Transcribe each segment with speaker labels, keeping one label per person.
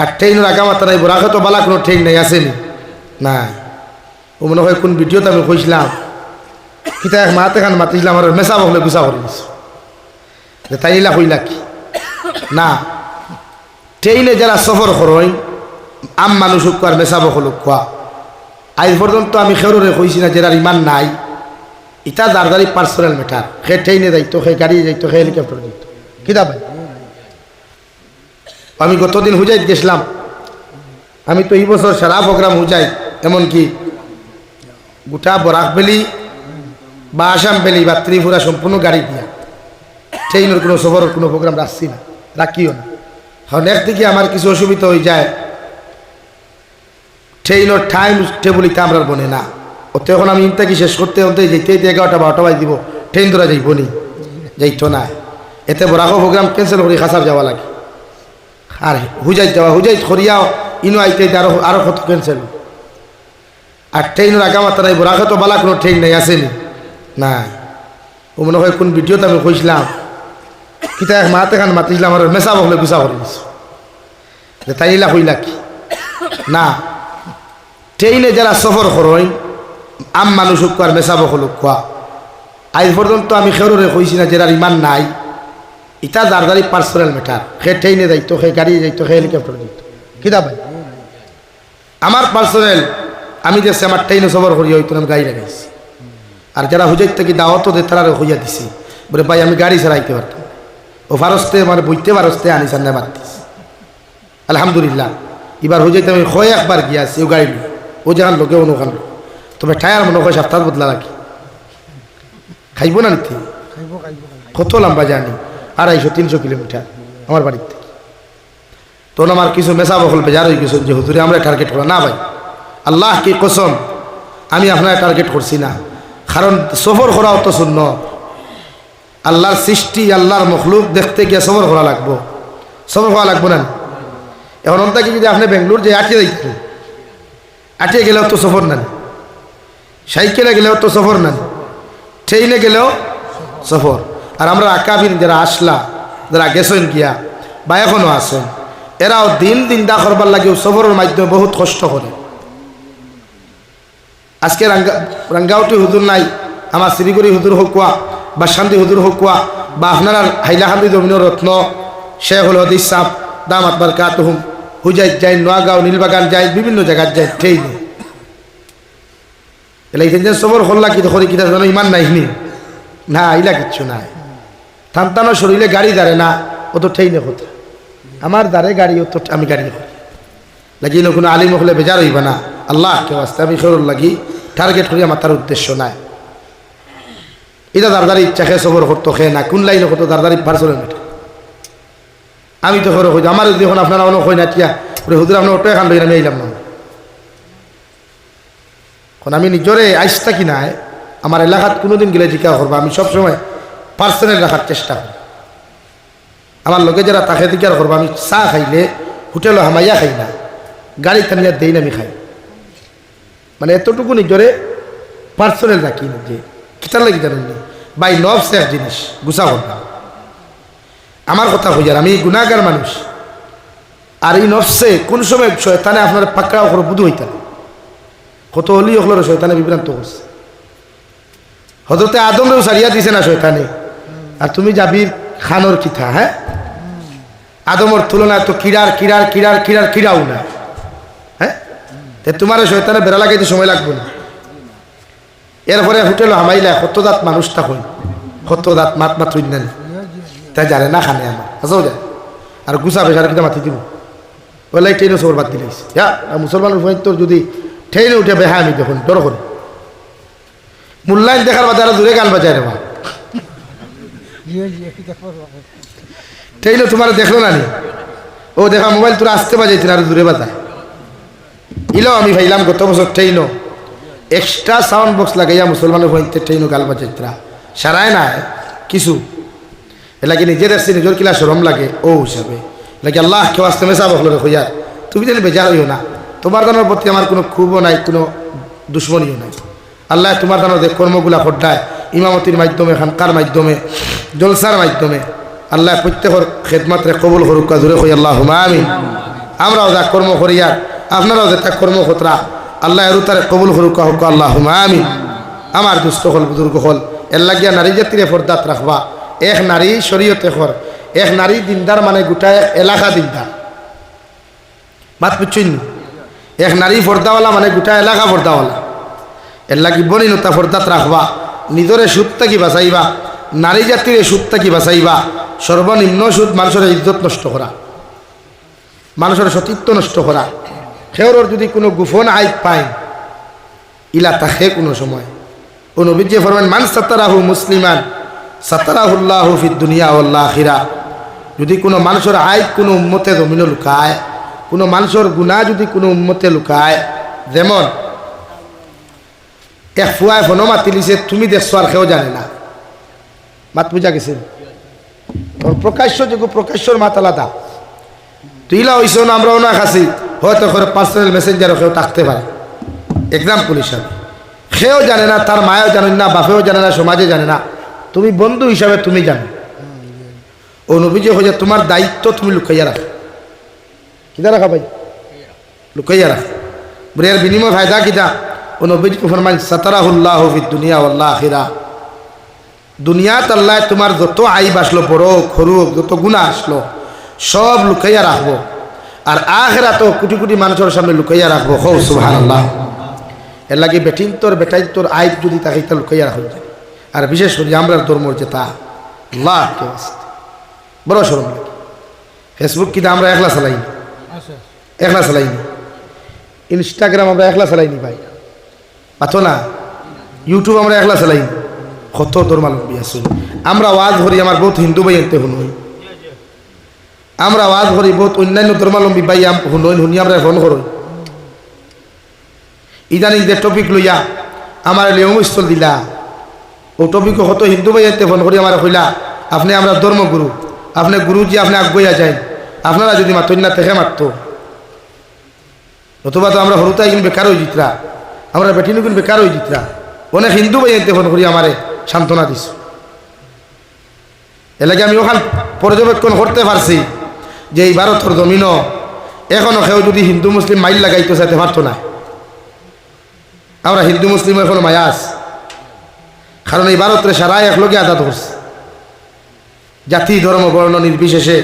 Speaker 1: আর ট্রেনের আগামাতা নাই রাখে তো বালা কোনো ট্রেন নাই, আসেনি। না ও মনে হয় কোন ভিডিওতে আমি কইছিলাম, কিতা এক মাতে খান মাতিছিলাম আর মেসা বকলে গুছা করে দিছে। তাই ইলা কইলা কি? না। ট্রেনে যারা সফর করেন, আম মানুষ হোক আর মেসা বকল কোয়া আজ পর্যন্ত আমি খেরোরে কইছি না যারা ইমান নাই। ইটা দারদারি পার্সোনাল ম্যাটার সে ট্রেনে যাইতো, সে গাড়ি যাইতো, সে হেলিকপ্টার যাইতো। কিতা ভাই? আমি গতদিন হুজাইত গেছিলাম। আমি তো এই বছর সারা প্রোগ্রাম হুজাই, এমনকি গোটা বরাক ভ্যালি বা আসাম ভ্যালি বা ত্রিপুরা সম্পূর্ণ গাড়ি দিয়া। ট্রেনের কোনো সফরের কোনো প্রোগ্রাম রাখছি না, রাখিও না। হন একদিকে আমার কিছু অসুবিধা হয়ে যায় ট্রেনের টাইম টেবল আমরা বনে না। ওতে এখন আমি ইনটাকে শেষ করতে হতে যেতে এগারোটা বারোটা বাজ দিব, ট্রেন ধরা যাইব নি, যাইতো না। এতে বরাকো প্রোগ্রাম ক্যান্সেল করি খাসার যাওয়া লাগে। আর হুজাইত যাওয়া, হুজাইত করিয়াও ইনো আইতে আরও আরও কত ক্যান্সেল আর ট্রেনের আগামাতা নাই বরাকে তো বালা কোনো ট্রেন নাই আসেনি না? ও মনে হয় কোন ভিডিওতে আমি কইছিলাম, কিতা মাতে খান মাতিছিলাম আর মেসা বকলে গুছা করে যে তাই ইলা কইলা কি? না। ট্রেনে যারা সফর করেন আম মানুষ হোক আর মেসা বকল কোয়া আজ পর্যন্ত আমি খেরোরে কইছি না যারা ইমান নাই। ইটা দারদারি পার্সোনাল ম্যাটার সে ট্রেনে যাইতো, সে গাড়ি যাইতো, সে হেলিকপ্টার যাইতো। কিতা ভাই আমার পার্সোনাল আমি যে আমার ট্রেনে সফর করি হয়তো আমি গাড়ি লাগাইছি। আর যারা হুজাইত থেকে দাওয়াতও দে তারা হইয়া দিছি। বলে, ভাই, আমি গাড়ি চালাইতে পারতাম ও ফারস্তে মানে বইতে ফারস্তে আনি সান্না মারতিস আলহামদুলিল্লাহ। এবার হুজাইতে আমি হয় একবার গিয়াছি ও গাড়ি। ও যেখান লোকে অনুখান তবে টায়ার মনে হয় সপ্তাহ বদলা রাখি খাইব না নিতে কত লম্বা জানি আড়াইশো, তিনশো কিলোমিটার আমার বাড়ির থেকে। তখন আমার কিছু মেসা বকল বেজার হয়ে গেছে, যে হুজুরে আমরা টার্গেট করা না ভাই, আল্লাহ কি কসম, আমি আপনার টার্গেট করছি না। কারণ সফর করা অত শূন্য। আল্লাহর সৃষ্টি, আল্লাহর মখলুক দেখতে গিয়ে সফর করা লাগবো। সফর করা লাগবো না। এখন অন্তাকে যদি আপনি বেঙ্গলোর যে আটিয়ে দিতেন আটিয়ে গেলেও তো সফর নেন সাইকেলে গেলেও তো সফর নেন ট্রেনে গেলেও সফর। আর আমরা আকাবিন যারা আসলা, যারা গেছেন গিয়া, বা এখনও আছেন, এরাও দিন দিন দা করবার লাগেও সফরের মাধ্যমে বহুত কষ্ট করে। আজকে রাঙ্গা রাঙ্গাউটি হুজুর নাই, আমার শিলিগুড়ি হুজুর হকুয়া বা শান্তি হুজুর হকুয়া বা আপনার হাইলাহান্দি জমিন রত্ন হল হদিস সাপ দাম আকবর কাতহুম হুজাই যাই, নোয়াগাঁও, নীলবাগান যাই, বিভিন্ন জায়গায় যায় ট্রেনে এলা ইতেন যে সবর হল্লা কি করি কিতা জানো ইমান নাইনি না, ইলা কিচ্ছু নাই। থানতানো শরীরে গাড়ি দাঁড়ে না, ও তো ট্রেনে কথা আমার দাঁড়ে গাড়ি, ও তো আমি গাড়ি করি লাগি কোনো আলিম হলে বেজার হইবা না। আল্লাহ কেউ আসতে আমি সরল লাগি টার্গেট করি, আমার তার উদ্দেশ্য নাই। এটা দারদারি ইচ্ছা খেয়ে সবর করতো খেয়ে না, কোন লাইনে করতো, দারদারি পার্সোনাল মেটে আমি তো করে হইতো আমার যদি এখন আপনারা অনেক হয় না, টিয়া। ওরে হুজুর, আপনার অটো এখান আমি আইলাম না। এখন আমি নিজরে আইসতা কি নাই, আমার এলাকাত কোনোদিন গেলে জিজ্ঞা করব, আমি সবসময় পার্সোনাল রাখার চেষ্টা করি। আমার লোকে যারা তাকে জিজ্ঞাসা করব, আমি চা খাইলে হোটেলে হামাইয়া খাই না, গাড়ি টানিয়া দেই না আমি খাই। মানে এতটুকু নিজরে পার্সোনাল রাখি না যে কিতার লাগি জানেন বাই নফস এক জিনিস গুছা করতাম আমার কথা হইয়ার আমি গুণাগার মানুষ। আর এই নফসে কোন সময় শয়তানে আপনার পাকড়াও করে বুধ হইতেন কত হলি হলো শয়তানে বিভ্রান্ত করছে। হজরতে আদমরেও সারিয়া দিছে না শয়তানে। আর তুমি যাবি খানোর কিথা হ্যাঁ? আদমর তুলনায় তো কিরার কিরার কিরার কিরার, কিরাও না হ্যাঁ? তোমার শয়তানে বেড়া লাগাইতে সময় লাগবে না। এরপরে হোটেল হামাইলা সত্য দাঁত মানুষটা হই সত্য দাঁত মাত মাত হই নেন তাই জানে না খানে আমার আসাও যায় আর গুছা বেসার কিনা মাতি দিব। ওলাই ট্রেনে সবর বাদ দিলেই হ্যাঁ মুসলমানের ভয় তোর যদি ট্রেনে উঠে বেহা আমি দেখুন ডর করে। মূল্যায়ন দেখার বাদে আরও দূরে গান বাজায় রে ট্রেনে তোমার দেখল না ও দেখা, মোবাইল তোরা আসতে বাজাইছিল আর দূরে বাজায় ইলো, আমি ভাইলাম, গত বছর ট্রেনও এক্সট্রা সাউন্ড বক্স লাগাইয়া মুসলমানের ভয়তে ট্রেনও গাল বাজাইতরা। সারায় না কিছু। এলাকি নিজের আসছে নিজের কিলা সরম লাগে, ও হিসাবে। লাগে আল্লাহ কেউ আসতে মেসা বকলো রে হইয়া তুমি যেন বেজার হইও না। তোমার দানোর প্রতি আমার কোনো ক্ষোভও নাই, কোনো দুশ্মনীও নাই। আল্লাহ তোমার দানোর কর্মগুলা খড্ডায় ইমামতির মাধ্যমে, খানকার মাধ্যমে, জলসার মাধ্যমে। আল্লাহ প্রত্যেকের খেদমাত্রে কবুল করুক জোরে হই আল্লাহ আমি আমরাও যা কর্ম করিয়ার আপনারাও যে তা কর্ম খতরা আল্লাহ তারে কবুল করুক হোক আল্লাহ আমি আমার দুষ্ট হল, বুজুর্গ হল, এর লাগিয়া নারী জাতিরে ফর্দাত রাখবা। এক নারী শরীয়তে খর, এক নারী দিনদার মানে গোটায় এলাকা দিনদার। মাত বুঝছেন নি? এক নারী ফর্দাওয়ালা মানে গোটা এলাকা ফর্দাওয়ালা। এর লাগি বনিনতা ফর্দাত রাখবা। নিজরে সুদটা কি বাঁচাইবা, নারী জাতির সুদটা কি বাঁচাইবা সর্বনিম্ন সুদ মানুষের ইজ্জত নষ্ট করা মানুষের সতীত্ব নষ্ট করা সেওর যদি কোনো গুফন আইব পায়, ইলা তাহে কোনো সময়। ও নবীজি ফরমান, মান সাতারাহু মুসলিমান সাতারাহুল্লাহ ফিদ দুনিয়া আল্লাহ আখিরা। যদি কোনো মানুষের আইব কোনো উম্মতে জমিনে লুকায়, কোনো মানুষের গুণা যদি কোনো উম্মতে লুকায়, যেমন এক ফুয়ায় ফোনো মাতিলিছে তুমি দেখছ আর কেউ জানে না। মাত বুঝা গেছে। তোর প্রকাশ্য যোগ্য প্রকাশ্যর আলাদা। তুইলা হইছ না, আমরাও না খাসি। হয়তো করে পার্সোনাল মেসেঞ্জারও কেউ থাকতে পারে। এক্সাম্পল হিসাবে। সেও জানে না, তার মায়ও জানেন না, বাপেও জানে না, সমাজে জানে না। তুমি বন্ধু হিসাবে তুমি জানো। ও নবীজি হয়ে তোমার দায়িত্ব তুমি লুকাইয়া রাখো। কিদা রাখা ভাই? লুকাইয়া রাখো। বলে এর বিনিময় ফায়দা কিদা ও নবীজি ফরমান সাতারাহুল্লাহ দুনিয়া আল্লাহ আখিরা। দুনিয়াত আল্লাহ তোমার যত আইব আসলো বড় খরু যত গুণা আসলো সব লুকাইয়া রাখব। আর আখেরা তো কোটি কোটি মানুষের সামনে লুকাইয়া রাখব। হো সুহান আল্লাহ এর লাগে বেটিন তোর বেটাই তোর আইব যদি তাকে তা লুকাইয়া রাখা আর বিশেষ করে আমরা ধর্মর যে তা আল্লাহ কে বড় সরম লাগে। ফেসবুক কিন্তু আমরা একলা চালাইনি? একলা চালাইনি। ইনস্টাগ্রাম আমরা একলা চালাইনি ভাই। পাতো না। ইউটিউব আমরা একলা চালাইনি কত ধর্মালম্বী আছে। আমরা ওয়াজ করি আমার বহুত হিন্দু ভাই এনতে শুনুই। আমরা ওয়াজ করি, বহুত অন্যান্য ধর্মালম্বী ভাই শুনুই, শুনি আমরা ফোন করই ইদানিং যে টপিক লইয়া আমার লিয়মস্থল দিলা। ও টপিক কত হিন্দু ভাই এনতে ফোন করি আমার কইলা, আপনি আমরা ধর্মগুরু। আপনি গুরুজি, আপনি আগুয়া যায় আপনারা যদি মাতন না তেখে মারত নতুবা তো আমরা হরুতাই কিন্তু বেকার হয়ে জিতরা আমরা বেটিনু কিন্তু বেকার হয়ে জিতরা। অনেক হিন্দু ভাই এনতে ফোন করি আমারে, সান্ত্বনা দিস এলাকে আমি ওখান পর্যবেক্ষণ করতে পারছি যে এই ভারতের জমিন এখনও কেউ যদি হিন্দু মুসলিম মাইল লাগাইতে চাইতে পারতো না। আমরা হিন্দু মুসলিম এখনও মায়াস কারণ এই ভারতের সারাই একলগে আজাদ করছে জাতি, ধর্ম, বর্ণ নির্বিশেষে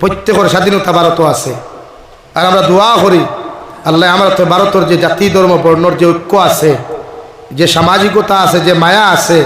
Speaker 1: প্রত্যেকের স্বাধীনতা ভারত আছে। আর আমরা দোয়া করি আল্লাহ আমার তো ভারতের যে জাতি ধর্ম, বর্ণর যে ঐক্য আছে, যে সামাজিকতা আছে, যে মায়া আছে,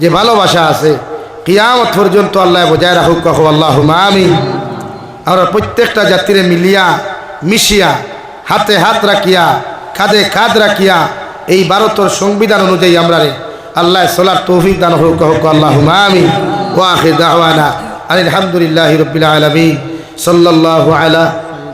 Speaker 1: যে ভালোবাসা আছে, কিয়ামত পর্যন্ত আল্লাহ বজায় রাখুক, কহ আল্লাহ আমি আমরা প্রত্যেকটা জাতিরে মিলিয়া, মিশিয়া, হাতে হাত রাখিয়া কাঁধে কাঁধ রাখিয়া, এই ভারতের সংবিধান অনুযায়ী আমরা রে আল্লাহ সোলার তৌফিক দান হোক হোক আল্লাহ আমি ওয়াখির দাওয়ানা আলহামদুলিল্লাহ রবিল আলমিন। সাল্লাল্লাহু আলা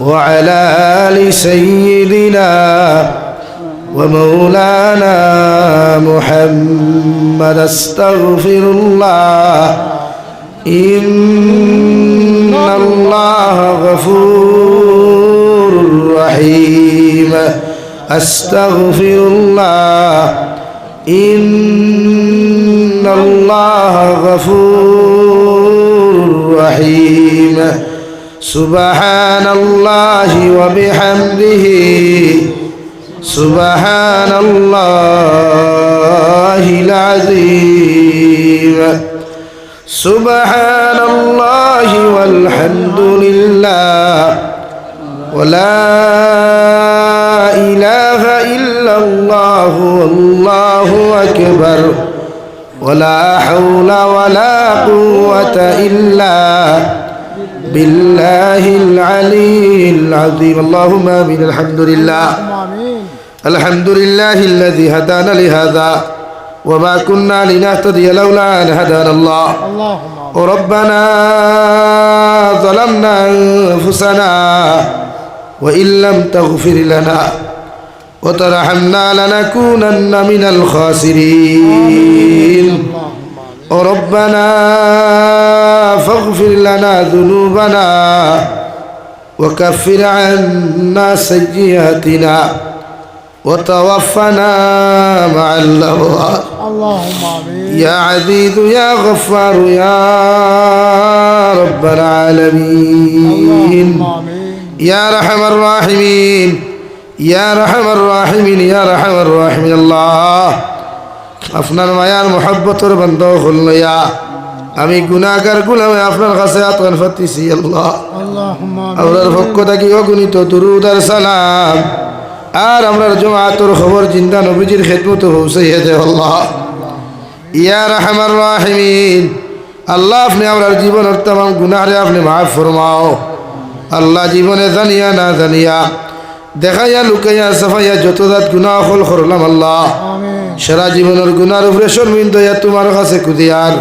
Speaker 1: وعلى آل سيدنا ومولانا محمد استغفر الله. إن الله غفور رحيم. أستغفر الله. إن الله غفور رحيم. سبحان الله وبحمده. سبحان الله العظيم. سبحان الله والحمد لله. ولا إله إلا الله والله أكبر. ولا حول ولا قوة إلا بالله العلي العظيم. اللهم آمين. الحمد لله الحمد لله الذي هدانا لهذا وما كنا لنهتدي لولا أن هدانا الله. وربنا ظلمنا أنفسنا وإن لم تغفر لنا وترحمنا لنكونن من الخاسرين. ربنا فاغفر لنا ذنوبنا وكفر عنا سيئاتنا وتوفنا مع الأبرار.
Speaker 2: اللهم آمين.
Speaker 1: يا عزيز يا غفار يا رب العالمين. يا رحم الراحمين. يا رحم الراحمين. يا رحم الراحمين. الله. আপনার মায়ার মোহাব্বতর বন্ধ নয়া আমি গুণাগার গুলামে আপনার কাছে আতন ফাতিছি আল্লাহ। আপনার পক্ষ থাকি অগুণিত দুরুদার সালাম। আর আমরার জমাতর খবর জিন্দা নবীজির খেদমত পৌঁছাইয়া দে আল্লাহ। ইয়ার রাহমান রাহিমিন। আল্লাহ আপনি আমরার জীবনের তাম গুণারে আপনি মাফ ফরমাও। আল্লাহ জীবনে জানিয়া না জানিয়া দেখাইয়া লুকাইয়া সাফাইয়া যত দাত গুনাহ হল করলাম আল্লাহ। সারা জীবনের গুনার উপরে শর্মিন্দ তোমার কাছে কুদিয়ার।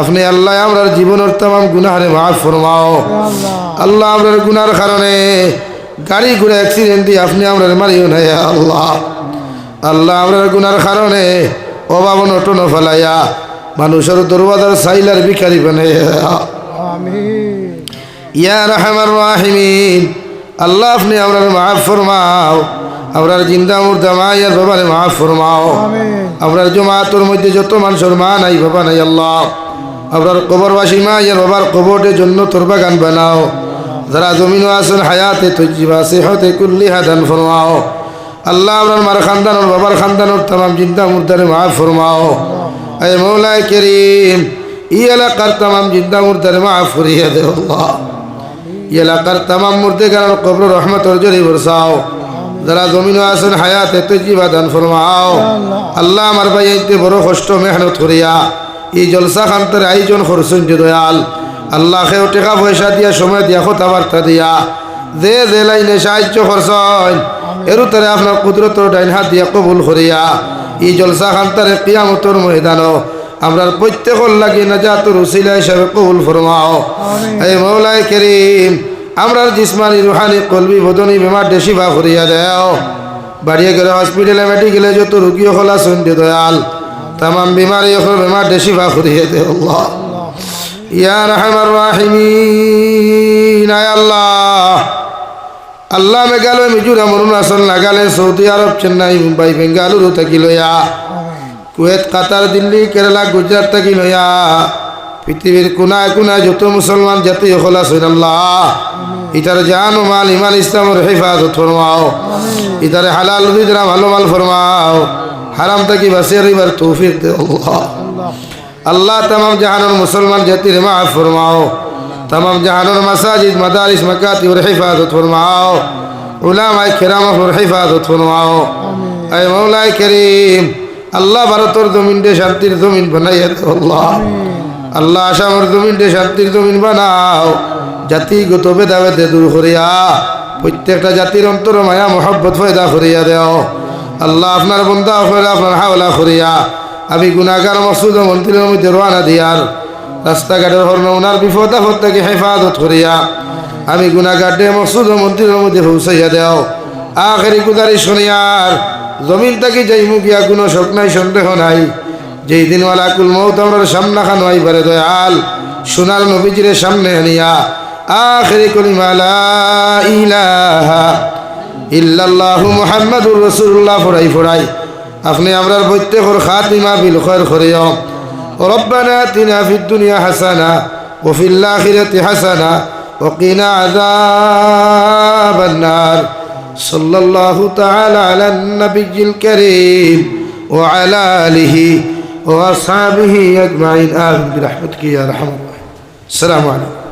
Speaker 1: আপনি আল্লাহ আমরার জীবনের তাম গুনাহারে মাফ ফরমাও। আল্লাহ আমরার গুনার কারণে গাড়ি ঘুরে অ্যাক্সিডেন্ট দিয়ে আপনি আমরার মারিও না আল্লাহ। আল্লাহ আমরার গুনার কারণে অভাব নটন ফেলাইয়া মানুষের দরবাদার সাইলার ভিখারি বানাইয়া। ইয়ার রহমান রাহিমিন আল্লাহ আপনি আমরার মাফ ফরমাও। আপনার জিন্দা মুর্দা মাইয়ার বাবারে মাফ ফরমাও। আপনার জমাতর মধ্যে যত মানুষের মা নাই বাবা নাই আল্লাহ। আপনার কবরবাসী মা ইয়ার বাবার কবরের জন্য তোর বাগান বানাও। যারা জমিন আসেন হায়াতে তৈজিবা সেহতে কুল্লি হাদান ফরমাও। আল্লাহ আমরার মার খানদানোর বাবার খানদানোর তাম জিন্দা মুর্দারে মাফ ফরমাও। এ মৌলায় কেরিম ই এলাকার তাম জিন্দা মুর্দারে মাফ ফরিয়া দে আল্লাহ। এলাকার তাম মুর্দে কারণ কবর রহমতর জরি বরসাও যারা জমিন আছেন হায়াতে তজিবা দান ফরমাও। আল্লাহ আমার ভাই এইতে বড় কষ্ট মেহনত করিয়া এই জলসা খান্তর আয়োজন করছেন যে দয়াল। আল্লাহ খেও টেকা পয়সা দিয়া সময় দিয়া কথা বার্তা দিয়া যে যে লাইনে সাহায্য করছেন এরু তারে আপনার কুদরতর ডাইন হাত দিয়া কবুল করিয়া এই জলসা খান্তারে কিয়ামতর ময়দানও আমরা প্রত্যেকর লাগি নাজাতুর উসিলা হিসাবে কবুল ফরমাও। এই মৌলায় করিম আমরার জিসমানি রুহানি, কলবি, বদনি, বেমার দেশিবা করিয়া দেও। বাড়িয়ে গেলে হসপিটালে, মেডিকেলে যত রুগী হলা সন্ধে দয়াল। তামাম বিমারি হল বেমার দেশিবা করিয়ে দে আল্লাহ। ইয়া রহমান রাহিমিন আল্লাহ। আল্লাহ মেঘালয় মিজোরাম অরুণাচল নাগাল্যান্ড সৌদি আরব, চেন্নাই, মুম্বাই, বেঙ্গালুরু থাকি লইয়া কুয়েত, কাতার, দিল্লি, কেরালা, গুজরাট থাকি লইয়া পৃথিবীর কোনায় কোনায় যত মুসলমান জাতি হলা আল্লাহ ইটার জান ও মাল ইমান ইসলামের হেফাজত ফরমাও। ইটারে হালাল রুজিরা ভালো মাল ফরমাও, হারাম থাকি বাসিয়ার এবার তৌফিক দে আল্লাহ। তাম জাহানোর মুসলমান জাতির মা ফরমাও। তাম জাহানোর মাসাজিদ, মাদারিস মাকাতি ওর হেফাজত ফরমাও। আই খেরাম ওর হেফাজত ফরমাও। আয় মৌলায় করিম, আল্লাহ ভারতর জমিন দে শান্তির জমিন বানাইয়া আল্লাহ। আল্লাহ আসামের জমিন দে শান্তির জমিন বানাও। জাতিগত ভেদাভেদে দূর করিয়া প্রত্যেকটা জাতির অন্তর মায়া, মোহব্বত, ফয়দা করিয়া দেও। আল্লাহ আপনার বন্ধা করে আপনার হাওলা করিয়া আমি গুণাগার মসুদ ও মন্দিরের মধ্যে রোয়ানা দিয়ার, রাস্তাঘাটের হর্ণ ওনার বিপদ আপদ থেকে হেফাজত করিয়া আমি গুণাগার মসুদ ও মন্দিরের মধ্যে পৌঁছাইয়া দেও। আখেরি গুদারি শনিয়ার, জমিন থেকে যাই মুখিয়া কোনো শোক নাই, সন্দেহ নাই। যেই দিন ওয়ালাকুল মৌত আমরা সামনা খান হই পারে দয়াল, সোনার নবীজির সামনে আনিয়া, আখেরি কলিমালা ইলাহা ইল্লাল্লাহু মুহাম্মাদুর রাসূলুল্লাহ ফরাই ফরাই আপনি আমরার প্রত্যেকর খাতিমা বিল খয়র করিও। রব্বানা আতিনা ফিদ দুনিয়া হাসানা ওয়া ফিল আখিরাতি হাসানা ওয়া কিনা আযাবান নার। সাল্লাল্লাহু তাআলা আলা নবিয়্যিল কারীম ওয়া আলা আলিহি وأصحابه أجمعين. آمين برحمتك يا أرحم الراحمين. السلام عليكم.